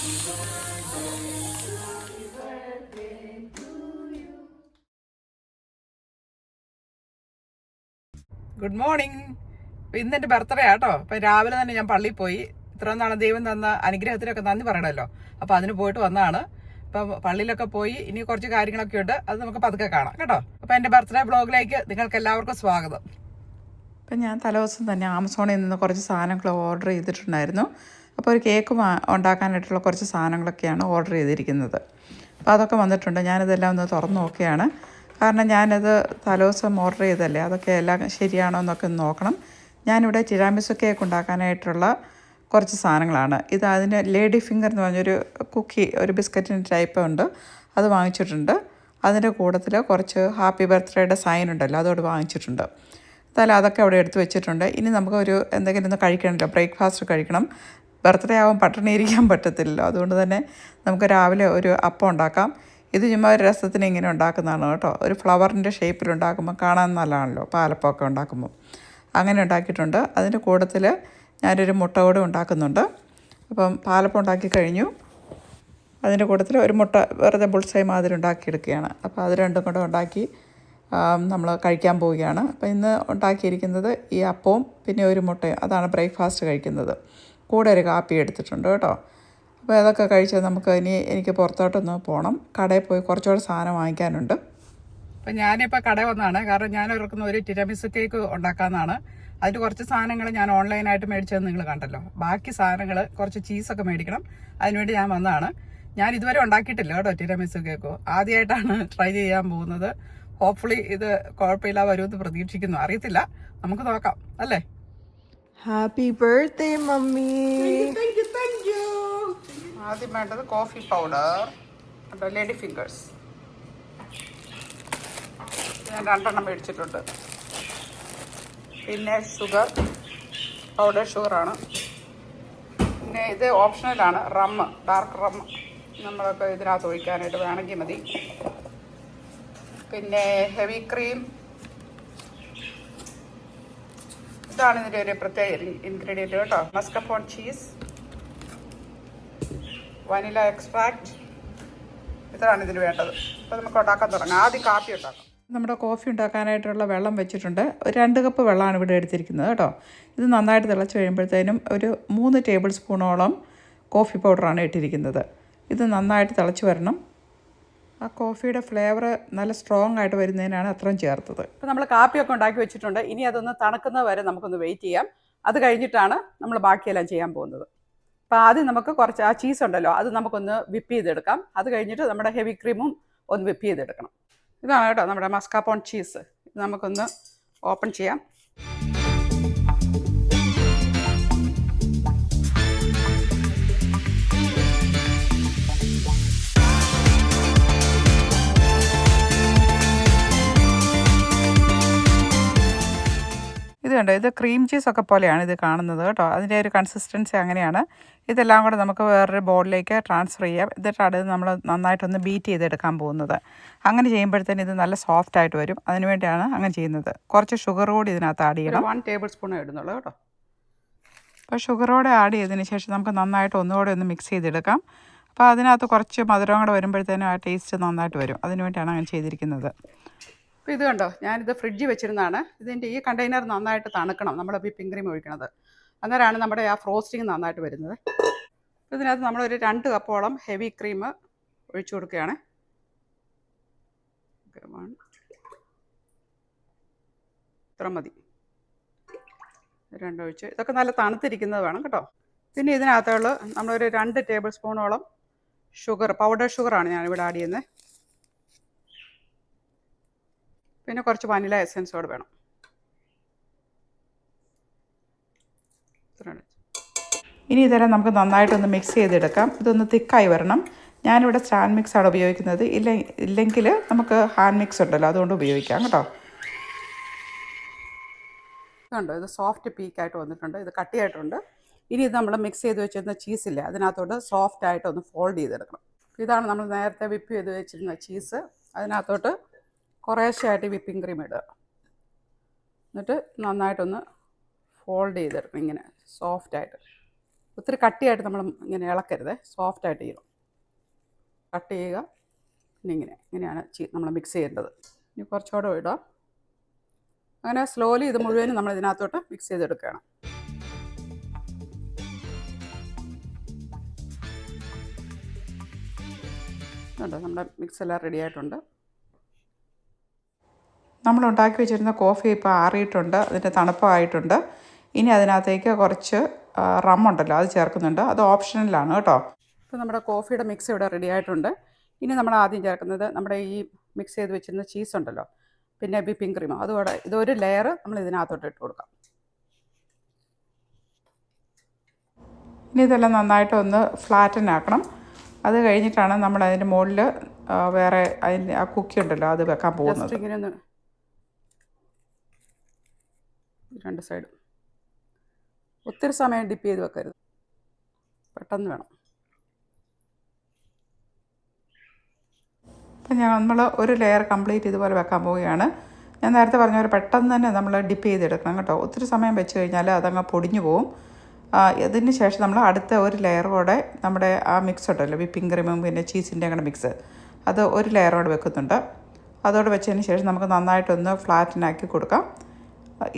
Good morning ഇന്ന് എന്റെ birthday ആട്ടോ. അപ്പൊ രാവിലെ തന്നെ ഞാൻ പള്ളിയിൽ പോയി. ഇത്ര നാളെ ദൈവം തന്ന അനുഗ്രഹത്തിനൊക്കെ നന്ദി പറയണമല്ലോ. അപ്പൊ അതിന് പോയിട്ട് വന്നതാണ്. ഇപ്പൊ പള്ളിയിലൊക്കെ പോയി. ഇനി കുറച്ച് കാര്യങ്ങളൊക്കെ ഉണ്ട്. അത് നമുക്ക് പതുക്കെ കാണാം. കേട്ടോ? അപ്പൊ എന്റെ ബർത്ത്ഡേ ബ്ലോഗിലേക്ക് നിങ്ങൾക്ക് എല്ലാവർക്കും സ്വാഗതം. ഇപ്പൊ ഞാൻ തലേദിവസം തന്നെ ആമസോണിൽ നിന്ന് കുറച്ച് സാധനങ്ങൾ ഓർഡർ ചെയ്തിട്ടുണ്ടായിരുന്നു. അപ്പോൾ ഒരു കേക്ക് ഉണ്ടാക്കാനായിട്ടുള്ള കുറച്ച് സാധനങ്ങളൊക്കെയാണ് ഓർഡർ ചെയ്തിരിക്കുന്നത്. അപ്പോൾ അതൊക്കെ വന്നിട്ടുണ്ട്. ഞാനിതെല്ലാം ഒന്ന് തുറന്ന് നോക്കുകയാണ് കാരണം ഞാനത് തലേദിവസം ഓർഡർ ചെയ്തല്ലേ അതൊക്കെ എല്ലാം ശരിയാണോ എന്നൊക്കെ ഒന്ന് നോക്കണം. ഞാനിവിടെ ടിരാമിസു കേക്ക് ഉണ്ടാക്കാനായിട്ടുള്ള കുറച്ച് സാധനങ്ങളാണ്. ഇത് അതിന് ലേഡി ഫിംഗർ എന്ന് പറഞ്ഞൊരു കുക്കി ഒരു ബിസ്ക്കറ്റിന്റെ ടൈപ്പ് ഉണ്ട്. അത് വാങ്ങിച്ചിട്ടുണ്ട്. അതിന്റെ കൂട്ടത്തിൽ കുറച്ച് ഹാപ്പി ബർത്ത്ഡേയുടെ സൈൻ ഉണ്ടല്ലോ അതോട് വാങ്ങിച്ചിട്ടുണ്ട്. തല അതൊക്കെ അവിടെ എടുത്ത് വെച്ചിട്ടുണ്ട്. ഇനി നമുക്ക് ഒരു എന്തെങ്കിലും ഒന്ന് കഴിക്കണമല്ലോ. ബ്രേക്ക്ഫാസ്റ്റ് കഴിക്കണം. ബർത്ത്ഡേ ആവാൻ പട്ടിണി ഇരിക്കാൻ പറ്റത്തില്ലല്ലോ. അതുകൊണ്ട് തന്നെ നമുക്ക് രാവിലെ ഒരു അപ്പം ഉണ്ടാക്കാം. ഇത് ചുമ്മാ ഒരു രസത്തിന് ഇങ്ങനെ ഉണ്ടാക്കുന്നതാണ് കേട്ടോ. ഒരു ഫ്ലവറിന്റെ ഷേപ്പിൽ ഉണ്ടാക്കുമ്പോൾ കാണാൻ നല്ലതാണല്ലോ. പാലപ്പമൊക്കെ ഉണ്ടാക്കുമ്പോൾ. അങ്ങനെ ഉണ്ടാക്കിയിട്ടുണ്ട്. അതിന്റെ കൂട്ടത്തിൽ ഞാനൊരു മുട്ട കൂടെ ഉണ്ടാക്കുന്നുണ്ട്. അപ്പം പാലപ്പം ഉണ്ടാക്കി കഴിഞ്ഞു. അതിന്റെ കൂട്ടത്തിൽ ഒരു മുട്ട വെറുതെ ബുൾസൈ മാതിരി ഉണ്ടാക്കിയെടുക്കുകയാണ്. അപ്പോൾ അത് രണ്ടും കൂടെ ഉണ്ടാക്കി നമ്മൾ കഴിക്കാൻ പോവുകയാണ്. അപ്പോൾ ഇന്ന് ഉണ്ടാക്കിയിരിക്കുന്നത് ഈ അപ്പവും പിന്നെ ഒരു മുട്ടയും. അതാണ് ബ്രേക്ക്ഫാസ്റ്റ് കഴിക്കുന്നത്. കൂടെ ഒരു കാപ്പി എടുത്തിട്ടുണ്ട് കേട്ടോ. അപ്പോൾ അതൊക്കെ കഴിച്ച് നമുക്ക് ഇനി എനിക്ക് പുറത്തോട്ടൊന്ന് പോകണം കടയിൽ പോയി കുറച്ചുകൂടെ സാധനം വാങ്ങിക്കാനുണ്ട്. അപ്പം ഞാനിപ്പോൾ കട വന്നാണ് കാരണം ഞാൻ ഇറക്കുന്ന ഒരു ടിരമിസ് കേക്ക് ഉണ്ടാക്കാമെന്നാണ്. അതിന് കുറച്ച് സാധനങ്ങൾ ഞാൻ ഓൺലൈനായിട്ട് മേടിച്ചത് നിങ്ങൾ കണ്ടല്ലോ. ബാക്കി സാധനങ്ങൾ കുറച്ച് ചീസൊക്കെ മേടിക്കണം. അതിനുവേണ്ടി ഞാൻ വന്നതാണ്. ഞാൻ ഇതുവരെ ഉണ്ടാക്കിയിട്ടില്ല കേട്ടോ ടിരമിസ് കേക്ക്. ആദ്യമായിട്ടാണ് ട്രൈ ചെയ്യാൻ പോകുന്നത്. ഹോപ്പ്ഫുള്ളി ഇത് കുഴപ്പമില്ല വരുമെന്ന് പ്രതീക്ഷിക്കുന്നു. അറിയത്തില്ല. നമുക്ക് നോക്കാം. അല്ലേ? Happy birthday, mommy. ആദ്യം വേണ്ടത് കോഫി പൗഡർ ലേഡി ഫിംഗേഴ്സ് ഞാൻ രണ്ടെണ്ണം മേടിച്ചിട്ടുണ്ട്. പിന്നെ ഷുഗർ പൗഡർ ഷുഗറാണ് പിന്നെ ഇത് ഓപ്ഷണലാണ് റമ്മ് ഡാർക്ക് റമ്മ് നമ്മളൊക്കെ ഇതിനകത്ത് ഒഴിക്കാനായിട്ട് വേണമെങ്കിൽ മതി. പിന്നെ ഹെവി ക്രീം ഇതാണ് ഇതിന്റെ ഒരു പ്രത്യേക ഇൻഗ്രീഡിയന്റ് കേട്ടോ. മസ്കഫോൺ ചീസ് വനില എക്സ്ട്രാക്റ്റ് ഇതാണ് ഇതിന് വേണ്ടത്. അപ്പോൾ നമുക്ക് ഉണ്ടാക്കാൻ തുടങ്ങാം. ആദ്യം കാപ്പി ഉണ്ടാക്കാം. നമ്മുടെ കോഫി ഉണ്ടാക്കാനായിട്ടുള്ള വെള്ളം വെച്ചിട്ടുണ്ട്. ഒരു രണ്ട് കപ്പ് വെള്ളമാണ് ഇവിടെ എടുത്തിരിക്കുന്നത് കേട്ടോ. ഇത് നന്നായിട്ട് തിളച്ച് കഴിയുമ്പോഴത്തേനും ഒരു മൂന്ന് ടേബിൾ സ്പൂണോളം കോഫി പൗഡറാണ് ഇട്ടിരിക്കുന്നത്. ഇത് നന്നായിട്ട് തിളച്ച് വരണം. ആ കോഫിയുടെ ഫ്ലേവർ നല്ല സ്ട്രോങ് ആയിട്ട് വരുന്നതിനാണ് അത്രയും ചേർത്തത്. ഇപ്പോൾ നമ്മൾ കാപ്പിയൊക്കെ ഉണ്ടാക്കി വെച്ചിട്ടുണ്ട്. ഇനി അതൊന്ന് തണുക്കുന്നത് വരെ നമുക്കൊന്ന് വെയിറ്റ് ചെയ്യാം. അത് കഴിഞ്ഞിട്ടാണ് നമ്മൾ ബാക്കിയെല്ലാം ചെയ്യാൻ പോകുന്നത്. അപ്പോൾ ആദ്യം നമുക്ക് കുറച്ച് ആ ചീസ് ഉണ്ടല്ലോ അത് നമുക്കൊന്ന് വിപ്പ് ചെയ്തെടുക്കാം. അത് കഴിഞ്ഞിട്ട് നമ്മുടെ ഹെവി ക്രീമും ഒന്ന് വിപ്പ് ചെയ്തെടുക്കണം. ഇതാണ് കേട്ടോ നമ്മുടെ മസ്കാപ്പോൺ ചീസ് നമുക്കൊന്ന് ഓപ്പൺ ചെയ്യാം. ഇത് കണ്ടോ? ഇത് ക്രീം ചീസൊക്കെ പോലെയാണ് ഇത് കാണുന്നത് കേട്ടോ. അതിന്റെ ഒരു കൺസിസ്റ്റൻസി അങ്ങനെയാണ്. ഇതെല്ലാം കൂടെ നമുക്ക് വേറൊരു ബോർഡിലേക്ക് ട്രാൻസ്ഫർ ചെയ്യാം. എന്നിട്ടാണ് ഇത് നമ്മൾ നന്നായിട്ടൊന്ന് ബീറ്റ് ചെയ്തെടുക്കാൻ പോകുന്നത്. അങ്ങനെ ചെയ്യുമ്പോഴത്തേന് ഇത് നല്ല സോഫ്റ്റ് ആയിട്ട് വരും. അതിനുവേണ്ടിയാണ് അങ്ങനെ ചെയ്യുന്നത്. കുറച്ച് ഷുഗർ കൂടി ഇതിനകത്ത് ആഡ് ചെയ്യണം. വൺ ടേബിൾ സ്പൂൺ ഇടുന്നുള്ളൂ കേട്ടോ. അപ്പോൾ ഷുഗറോടെ ആഡ് ചെയ്തതിന് ശേഷം നമുക്ക് നന്നായിട്ട് ഒന്നുകൂടെ ഒന്ന് മിക്സ് ചെയ്തെടുക്കാം. അപ്പോൾ അതിനകത്ത് കുറച്ച് മധുരം കൂടെ വരുമ്പോഴത്തേനും ആ ടേസ്റ്റ് നന്നായിട്ട് വരും. അതിനുവേണ്ടിയാണ് അങ്ങനെ ചെയ്തിരിക്കുന്നത്. അപ്പോൾ ഇത് കണ്ടോ? ഞാനിത് ഫ്രിഡ്ജിൽ വെച്ചിരുന്നതാണ്. ഇതിന്റെ ഈ കണ്ടെയ്നർ നന്നായിട്ട് തണുക്കണം. നമ്മൾ വിപ്പിംഗ് ക്രീം ഒഴിക്കണത്. അന്നേരമാണ് നമ്മുടെ ആ ഫ്രോസ്റ്റിംഗ് നന്നായിട്ട് വരുന്നത്. ഇതിനകത്ത് നമ്മളൊരു രണ്ട് കപ്പോളം ഹെവി ക്രീം ഒഴിച്ചു കൊടുക്കുകയാണ്. ഇത്ര മതി. രണ്ടൊഴിച്ച് ഇതൊക്കെ നല്ല തണുത്തിരിക്കുന്നത് വേണം കേട്ടോ. പിന്നെ ഇതിനകത്തുള്ള നമ്മളൊരു രണ്ട് ടേബിൾ സ്പൂണോളം ഷുഗർ പൗഡർ ഷുഗറാണ് ഞാനിവിടെ ആഡ് ചെയ്യുന്നത്. പിന്നെ കുറച്ച് വനില എസൻസ് കൂടെ വേണം. ഇനി ഇതെല്ലാം നമുക്ക് നന്നായിട്ടൊന്ന് മിക്സ് ചെയ്തെടുക്കാം. ഇതൊന്ന് തിക്കായി വരണം. ഞാനിവിടെ സ്റ്റാൻഡ് മിക്സാണ് ഉപയോഗിക്കുന്നത്. ഇല്ല ഇല്ലെങ്കിൽ നമുക്ക് ഹാൻഡ് മിക്സ് ഉണ്ടല്ലോ അതുകൊണ്ട് ഉപയോഗിക്കാം കേട്ടോ. കണ്ടോ ഇത് സോഫ്റ്റ് പീക്കായിട്ട് വന്നിട്ടുണ്ട്. ഇത് കട്ടിയായിട്ടുണ്ട്. ഇനി ഇത് നമ്മൾ മിക്സ് ചെയ്ത് വെച്ചിരുന്ന ചീസില്ലേ അതിനകത്തോട്ട് സോഫ്റ്റ് ആയിട്ട് ഒന്ന് ഫോൾഡ് ചെയ്തെടുക്കണം. ഇതാണ് നമ്മൾ നേരത്തെ വിപ്പ് ചെയ്ത് വെച്ചിരുന്ന ചീസ് അതിനകത്തോട്ട് കുറേശ്ശെയായിട്ട് വിപ്പിംഗ് ക്രീം ഇടുക. എന്നിട്ട് നന്നായിട്ടൊന്ന് ഫോൾഡ് ചെയ്തെടുക്കണം ഇങ്ങനെ സോഫ്റ്റായിട്ട്. ഒത്തിരി കട്ടിയായിട്ട് നമ്മൾ ഇങ്ങനെ ഇളക്കരുത് സോഫ്റ്റായിട്ട് ചെയ്യണം. കട്ട് ചെയ്യുക പിന്നെ ഇങ്ങനെ ഇങ്ങനെയാണ് നമ്മൾ മിക്സ് ചെയ്യേണ്ടത്. ഇനി കുറച്ചുകൂടെ ഇടുക. അങ്ങനെ സ്ലോലി ഇത് മുഴുവനും നമ്മൾ ഇതിനകത്തോട്ട് മിക്സ് ചെയ്തെടുക്കുകയാണ്. കണ്ടോ നമ്മുടെ മിക്സ് എല്ലാം റെഡി ആയിട്ടുണ്ട്. നമ്മൾ ഉണ്ടാക്കി വെച്ചിരുന്ന കോഫി ഇപ്പോൾ ആറിയിട്ടുണ്ട് അതിന്റെ തണുപ്പായിട്ടുണ്ട്. ഇനി അതിനകത്തേക്ക് കുറച്ച് റം ഉണ്ടല്ലോ അത് ചേർക്കുന്നുണ്ട്. അത് ഓപ്ഷണലാണ് കേട്ടോ. ഇപ്പോൾ നമ്മുടെ കോഫിയുടെ മിക്സ് ഇവിടെ റെഡി ആയിട്ടുണ്ട്. ഇനി നമ്മൾ ആദ്യം ചേർക്കുന്നത് നമ്മുടെ ഈ മിക്സ് ചെയ്ത് വെച്ചിരുന്ന ചീസ് ഉണ്ടല്ലോ പിന്നെ വിപ്പിംഗ് ക്രീം അതുകൂടെ ഇതൊരു ലെയർ നമ്മൾ ഇതിനകത്തോട്ട് ഇട്ട് കൊടുക്കാം. ഇനി ഇതെല്ലാം നന്നായിട്ട് ഒന്ന് ഫ്ലാറ്റൻ ആക്കണം. അത് കഴിഞ്ഞിട്ടാണ് നമ്മൾ അതിന്റെ മുകളിൽ വേറെ അതിന്റെ ആ കുക്കി ഉണ്ടല്ലോ അത് വെക്കാൻ പോകുന്നത്. ഇങ്ങനെ ഒന്ന് രണ്ട് സൈഡും ഒത്തിരി സമയം ഡിപ്പ് ചെയ്ത് വെക്കരുത്. പെട്ടെന്ന് വേണം. അപ്പം ഞാൻ നമ്മൾ ഒരു ലെയർ കംപ്ലീറ്റ് ഇതുപോലെ വെക്കാൻ പോവുകയാണ്. ഞാൻ നേരത്തെ പറഞ്ഞ പോലെ പെട്ടെന്ന് തന്നെ നമ്മൾ ഡിപ്പ് ചെയ്തെടുക്കണം കേട്ടോ. ഒത്തിരി സമയം വെച്ച് കഴിഞ്ഞാൽ അതങ്ങ് പൊടിഞ്ഞു പോവും. അതിന് ശേഷം നമ്മൾ അടുത്ത ഒരു ലെയർ ലെയറോടെ നമ്മുടെ ആ മിക്സ് ഉണ്ടല്ലോ വിപ്പിംഗ് ക്രീമും പിന്നെ ചീസിന്റെ അങ്ങനെ മിക്സ് അത് ഒരു ലെയറോടെ വെക്കുന്നുണ്ട്. അതോടെ വെച്ചതിന് ശേഷം നമുക്ക് നന്നായിട്ടൊന്ന് ഫ്ലാറ്റിനാക്കി കൊടുക്കാം.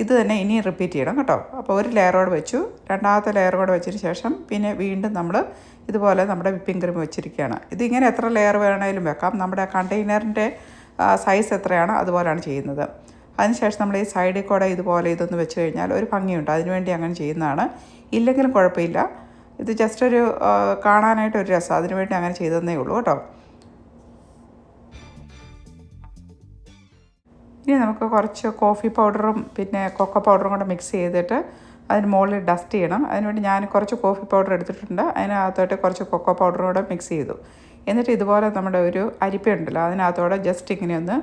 ഇത് തന്നെ ഇനി റിപ്പീറ്റ് ചെയ്യണം കേട്ടോ. അപ്പോൾ ഒരു ലെയറോട് വെച്ചു. രണ്ടാമത്തെ ലെയറോട് വെച്ചതിന് ശേഷം പിന്നെ വീണ്ടും നമ്മൾ ഇതുപോലെ നമ്മുടെ വിപ്പിംഗ് ക്രീം വെച്ചിരിക്കുകയാണ്. ഇതിങ്ങനെ എത്ര ലെയർ വേണമെങ്കിലും വെക്കാം. നമ്മുടെ കണ്ടെയ്നറിന്റെ സൈസ് എത്രയാണോ അതുപോലെയാണ് ചെയ്യുന്നത്. അതിനുശേഷം നമ്മൾ ഈ സൈഡിൽ കൂടെ ഇതുപോലെ ഇതൊന്ന് വെച്ച് കഴിഞ്ഞാൽ ഒരു ഭംഗിയുണ്ട്. അതിനുവേണ്ടി അങ്ങനെ ചെയ്യുന്നതാണ്. ഇല്ലെങ്കിലും കുഴപ്പമില്ല. ഇത് ജസ്റ്റ് ഒരു കാണാനായിട്ട് ഒരു രസം. അതിനുവേണ്ടി അങ്ങനെ ചെയ്തതന്നേ ഉള്ളൂ കേട്ടോ. ഇനി നമുക്ക് കുറച്ച് കോഫി പൗഡറും പിന്നെ കൊക്കോ പൗഡറും കൂടെ മിക്സ് ചെയ്തിട്ട് അതിന് മുകളിൽ ഡസ്റ്റ് ചെയ്യണം. അതിനുവേണ്ടി ഞാൻ കുറച്ച് കോഫി പൗഡർ എടുത്തിട്ടുണ്ട്. അതിനകത്തോട്ട് കുറച്ച് കൊക്കോ പൗഡറും കൂടെ മിക്സ് ചെയ്തു. എന്നിട്ട് ഇതുപോലെ നമ്മുടെ ഒരു അരിപ്പ ഉണ്ടല്ലോ അതിനകത്തോടെ ജസ്റ്റ് ഇങ്ങനെ ഒന്ന്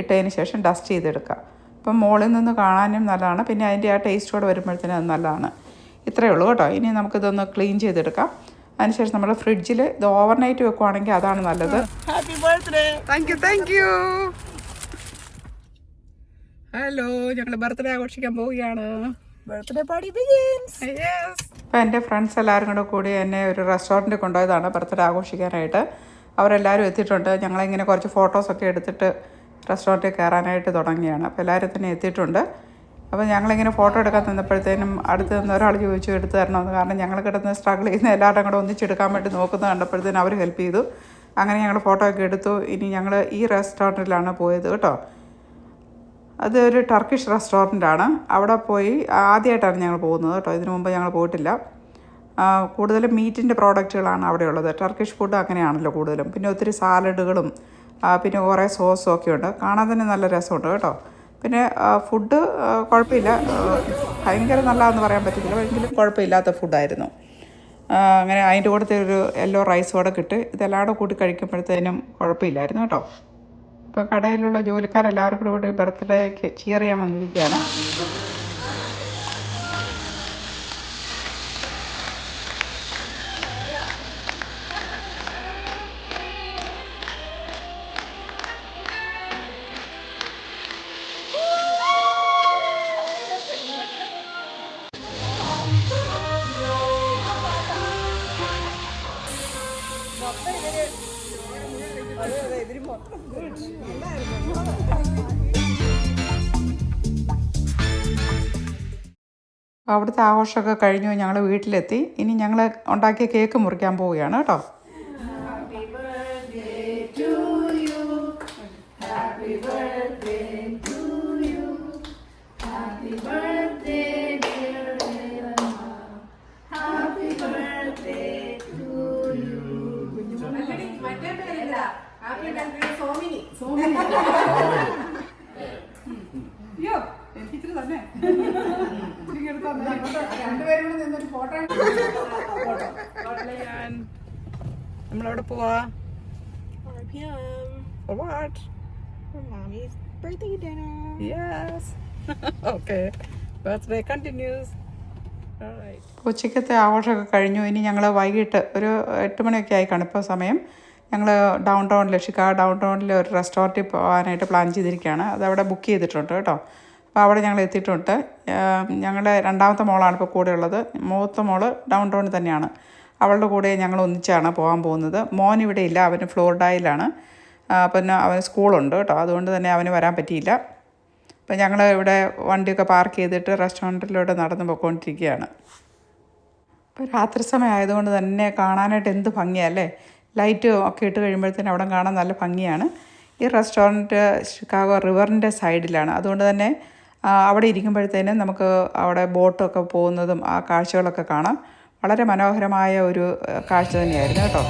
ഇട്ടതിന് ശേഷം ഡസ്റ്റ് ചെയ്തെടുക്കുക അപ്പം മുകളിൽ നിന്ന് കാണാനും നല്ലതാണ്. പിന്നെ അതിന്റെ ആ ടേസ്റ്റോടെ കൂടെ വരുമ്പോഴത്തേനും അത് നല്ലതാണ്. ഇത്രയേ ഉള്ളൂ കേട്ടോ. ഇനി നമുക്കിതൊന്ന് ക്ലീൻ ചെയ്തെടുക്കാം. അതിനുശേഷം നമ്മൾ ഫ്രിഡ്ജിൽ ഇത് ഓവർനൈറ്റ് വെക്കുവാണെങ്കിൽ അതാണ് നല്ലത്. Happy birthday thank you thank you hello ഞങ്ങൾ ബർത്ത്ഡേ ആഘോഷിക്കാൻ പോവുകയാണ്. ബർത്ത്ഡേ പാർട്ടി ബിഗിൻസ് യെസ് അപ്പോൾ എന്റെ ഫ്രണ്ട്സ് എല്ലാവരും കൂടെ കൂടി എന്നെ ഒരു റെസ്റ്റോറന്റിൽ കൊണ്ടുപോയതാണ് ബർത്ത്ഡേ ആഘോഷിക്കാനായിട്ട്. അവരെല്ലാവരും എത്തിയിട്ടുണ്ട്. ഞങ്ങളിങ്ങനെ കുറച്ച് ഫോട്ടോസൊക്കെ എടുത്തിട്ട് റെസ്റ്റോറന്റിൽ കയറാനായിട്ട് തുടങ്ങിയാണ്. അപ്പോൾ എല്ലാവരും തന്നെ എത്തിയിട്ടുണ്ട്. അപ്പോൾ ഞങ്ങളിങ്ങനെ ഫോട്ടോ എടുക്കാൻ നിന്നപ്പോഴത്തേനും അടുത്ത് നിന്ന് ഒരാൾ ചോദിച്ചു എടുത്തു തരണമെന്ന് കാരണം ഞങ്ങൾ കിടന്ന് സ്ട്രഗിൾ ചെയ്യുന്ന എല്ലാവരും കൂടെ ഒന്നിച്ചെടുക്കാൻ വേണ്ടി നോക്കുന്നത് കണ്ടപ്പോഴത്തേനും അവർ ഹെൽപ്പ് ചെയ്തു. അങ്ങനെ ഞങ്ങൾ ഫോട്ടോ ഒക്കെ എടുത്തു. ഇനി ഞങ്ങൾ ഈ റെസ്റ്റോറന്റിലാണ് പോയത് കേട്ടോ. അതൊരു ടർക്കിഷ് റെസ്റ്റോറന്റ് ആണ്. അവിടെ പോയി ആദ്യമായിട്ടാണ് ഞങ്ങൾ പോകുന്നത് കേട്ടോ. ഇതിനു മുമ്പ് ഞങ്ങൾ പോയിട്ടില്ല. കൂടുതലും മീറ്റിന്റെ പ്രോഡക്റ്റുകളാണ് അവിടെ ഉള്ളത്. ടർക്കിഷ് ഫുഡ് അങ്ങനെയാണല്ലോ കൂടുതലും. പിന്നെ ഒത്തിരി സാലഡുകളും പിന്നെ കുറേ സോസും ഒക്കെ ഉണ്ട്. കാണാൻ തന്നെ നല്ല രസമുണ്ട് കേട്ടോ. പിന്നെ ഫുഡ് കുഴപ്പമില്ല. ഭയങ്കര നല്ലതെന്ന് പറയാൻ പറ്റത്തില്ല. എങ്കിലും കുഴപ്പമില്ലാത്ത ഫുഡായിരുന്നു അങ്ങനെ അതിന്റെ കൂടെ ഒരു യെല്ലോ റൈസ് കൂടെ കിട്ടി. ഇതെല്ലാം കൂടെ കഴിക്കുമ്പോഴത്തേനും കുഴപ്പമില്ലായിരുന്നു കേട്ടോ. ഇപ്പോൾ കടയിലുള്ള ജോലിക്കാരെല്ലാവർക്കും കൂടി ബർത്ത്ഡേക്ക് ചിയർ ചെയ്യാൻ വന്നിരിക്കുകയാണ്. അവിടുത്തെ ആഘോഷമൊക്കെ കഴിഞ്ഞു ഞങ്ങൾ വീട്ടിലെത്തി. ഇനി ഞങ്ങൾ ഉണ്ടാക്കിയ കേക്ക് മുറിക്കാൻ പോവുകയാണ് കേട്ടോ. അയ്യോ എനിക്കിച്ചിരി സോമിനി അയ്യോ എനിക്കിച്ചിരി തന്നെ. രണ്ടുപേരും കൂടെ നിന്നൊരു ഫോട്ടോ നമ്മളവിടെ പോവാ. 4 p.m. What for mommy's birthday dinner. Yes okay birthday continues ഉച്ചക്കത്തെ ആഘോഷമൊക്കെ കഴിഞ്ഞു. ഇനി ഞങ്ങൾ വൈകിട്ട് ഒരു എട്ട് മണിയൊക്കെ ആയി കണിപ്പോൾ സമയം. ഞങ്ങൾ ഡൗൺ ടൗണിൽ ഷിക്കാ ഡൗൺ ടൗണിൽ ഒരു റെസ്റ്റോറന്റിൽ പോകാനായിട്ട് പ്ലാൻ ചെയ്തിരിക്കുകയാണ്. അതവിടെ ബുക്ക് ചെയ്തിട്ടുണ്ട് കേട്ടോ. അപ്പോൾ അവിടെ ഞങ്ങൾ എത്തിയിട്ടുണ്ട്. ഞങ്ങളുടെ രണ്ടാമത്തെ മോളാണ് ഇപ്പോൾ കൂടെ ഉള്ളത്. മൂത്ത മോൾ ഡൗൺ ടൗണിൽ തന്നെയാണ്. അവളുടെ കൂടെ ഞങ്ങൾ ഒന്നിച്ചാണ് പോകാൻ പോകുന്നത്. മോൻ ഇവിടെ ഇല്ല അവന് ഫ്ലോറിഡായിലാണ്. പിന്നെ അവന് സ്കൂളുണ്ട് കേട്ടോ. അതുകൊണ്ട് തന്നെ അവന് വരാൻ പറ്റിയില്ല. അപ്പം ഞങ്ങൾ ഇവിടെ വണ്ടിയൊക്കെ പാർക്ക് ചെയ്തിട്ട് റെസ്റ്റോറന്റിലൂടെ നടന്ന് പോയിക്കൊണ്ടിരിക്കുകയാണ്. ഇപ്പോൾ രാത്രി സമയം ആയതുകൊണ്ട് തന്നെ കാണാനായിട്ട് എന്ത് ഭംഗിയല്ലേ ലൈറ്റ് ഒക്കെ ഇട്ട് കഴിയുമ്പോഴത്തേനും അവിടെ കാണാൻ നല്ല ഭംഗിയാണ്. ഈ റെസ്റ്റോറന്റ് ഷിക്കാഗോ റിവറിന്റെ സൈഡിലാണ്. അതുകൊണ്ട് തന്നെ അവിടെ ഇരിക്കുമ്പോഴത്തേനും നമുക്ക് അവിടെ ബോട്ടൊക്കെ പോകുന്നതും ആ കാഴ്ചകളൊക്കെ കാണാം. വളരെ മനോഹരമായ ഒരു കാഴ്ച തന്നെയായിരുന്നു കേട്ടോ.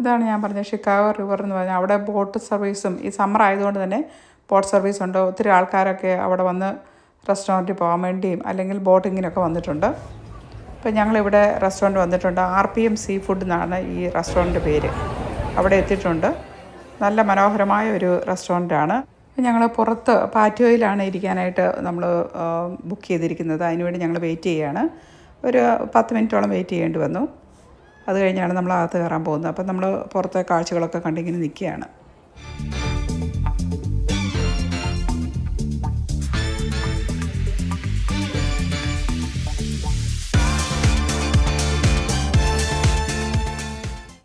ഇതാണ് ഞാൻ പറഞ്ഞത് ഷിക്കാഗോ റിവർ എന്ന് പറഞ്ഞാൽ അവിടെ ബോട്ട് സർവീസും ഈ സമ്മർ ആയതുകൊണ്ട് തന്നെ ബോട്ട് സർവീസ് ഉണ്ട്. ഒത്തിരി ആൾക്കാരൊക്കെ അവിടെ വന്ന് റെസ്റ്റോറന്റിൽ പോകാൻ വേണ്ടിയും അല്ലെങ്കിൽ ബോട്ടിങ്ങിനൊക്കെ വന്നിട്ടുണ്ട്. ഇപ്പം ഞങ്ങളിവിടെ റെസ്റ്റോറന്റ് വന്നിട്ടുണ്ട്. R P M seafood എന്നാണ് ഈ റെസ്റ്റോറന്റ് പേര്. അവിടെ എത്തിയിട്ടുണ്ട്. നല്ല മനോഹരമായ ഒരു റെസ്റ്റോറന്റാണ് ഞങ്ങൾ പുറത്ത് പാറ്റിയോയിലാണ് ഇരിക്കാനായിട്ട് നമ്മൾ ബുക്ക് ചെയ്തിരിക്കുന്നത്. അതിനുവേണ്ടി ഞങ്ങൾ വെയിറ്റ് ചെയ്യുകയാണ് ഒരു പത്ത് മിനിറ്റോളം വെയിറ്റ് ചെയ്യേണ്ടി വന്നു. അത് കഴിഞ്ഞാണ് നമ്മൾ അകത്ത് കയറാൻ പോകുന്നത്. അപ്പം നമ്മൾ പുറത്തെ കാഴ്ചകളൊക്കെ കണ്ടിങ്ങനെ നിൽക്കുകയാണ്.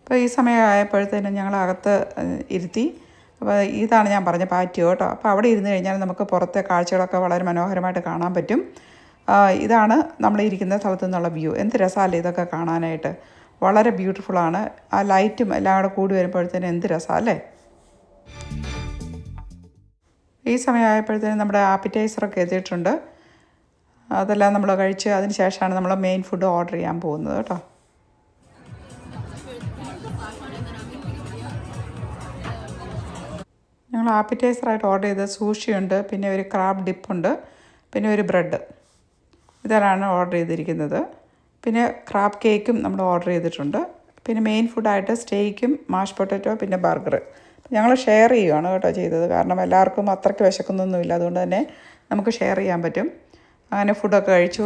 അപ്പോൾ ഈ സമയമായപ്പോഴത്തേനും ഞങ്ങൾ അകത്ത് ഇരുത്തി. അപ്പോൾ ഇതാണ് ഞാൻ പറഞ്ഞ പാറ്റിയോ കേട്ടോ. അപ്പോൾ അവിടെ ഇരുന്ന് കഴിഞ്ഞാൽ നമുക്ക് പുറത്തെ കാഴ്ചകളൊക്കെ വളരെ മനോഹരമായിട്ട് കാണാൻ പറ്റും. ഇതാണ് നമ്മൾ ഇരിക്കുന്ന സ്ഥലത്തു നിന്നുള്ള വ്യൂ. എന്ത് രസമല്ലേ ഇതൊക്കെ കാണാനായിട്ട്. വളരെ ബ്യൂട്ടിഫുള്ളാണ് ആ ലൈറ്റും എല്ലാം കൂടെ കൂടി വരുമ്പോഴത്തേനും എന്ത് രസമല്ലേ ഈ സമയമായപ്പോഴത്തേനും നമ്മുടെ ആപ്പിറ്റൈസറൊക്കെ എത്തിയിട്ടുണ്ട്. അതെല്ലാം നമ്മൾ കഴിച്ച് അതിന് ശേഷമാണ് നമ്മൾ മെയിൻ ഫുഡ് ഓർഡർ ചെയ്യാൻ പോകുന്നത് കേട്ടോ. ഞങ്ങൾ ആപ്പിറ്റൈസറായിട്ട് ഓർഡർ ചെയ്ത സൂഷിയുണ്ട് പിന്നെ ഒരു ക്രാബ് ഡിപ്പുണ്ട് പിന്നെ ഒരു ബ്രെഡ് ഇതെല്ലാം ഓർഡർ ചെയ്തിരിക്കുന്നത്. പിന്നെ ക്രാബ് കേക്കും നമ്മൾ ഓർഡർ ചെയ്തിട്ടുണ്ട്. പിന്നെ മെയിൻ ഫുഡായിട്ട് സ്റ്റേക്കും മാഷ് പൊട്ടറ്റോ പിന്നെ ബർഗർ ഞങ്ങൾ ഷെയർ ചെയ്യുകയാണ് കേട്ടോ ചെയ്തത്. കാരണം എല്ലാവർക്കും അത്രയ്ക്ക് വിശക്കുന്നൊന്നുമില്ല. അതുകൊണ്ട് തന്നെ നമുക്ക് ഷെയർ ചെയ്യാൻ പറ്റും. അങ്ങനെ ഫുഡൊക്കെ കഴിച്ചു.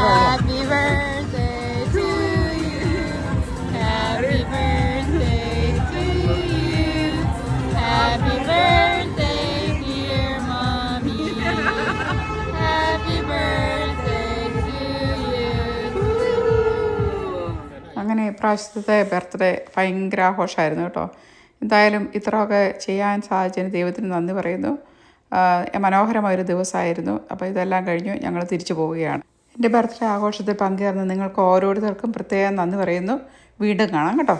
Happy your Happy birthday, dear mommy. Happy birthday to you. അങ്ങനെ ഇപ്രാവശ്യത്തെ ബർത്ത്ഡേ ഭയങ്കര ആഘോഷമായിരുന്നു കേട്ടോ. എന്തായാലും ഇത്രയൊക്കെ ചെയ്യാൻ സാധിച്ചതിന് ദൈവത്തിന് നന്ദി പറയുന്നു. മനോഹരമായ മനോഹരമായൊരു ദിവസമായിരുന്നു. അപ്പോൾ ഇതെല്ലാം കഴിഞ്ഞു ഞങ്ങൾ തിരിച്ചു പോവുകയാണ്. എന്റെ ബർത്ത്ഡേ ആഘോഷത്തിൽ പങ്കുചേർന്ന് നിങ്ങൾക്ക് ഓരോരുത്തർക്കും പ്രത്യേകം നന്ദി പറയുന്നു. വീണ്ടും കാണാം കേട്ടോ.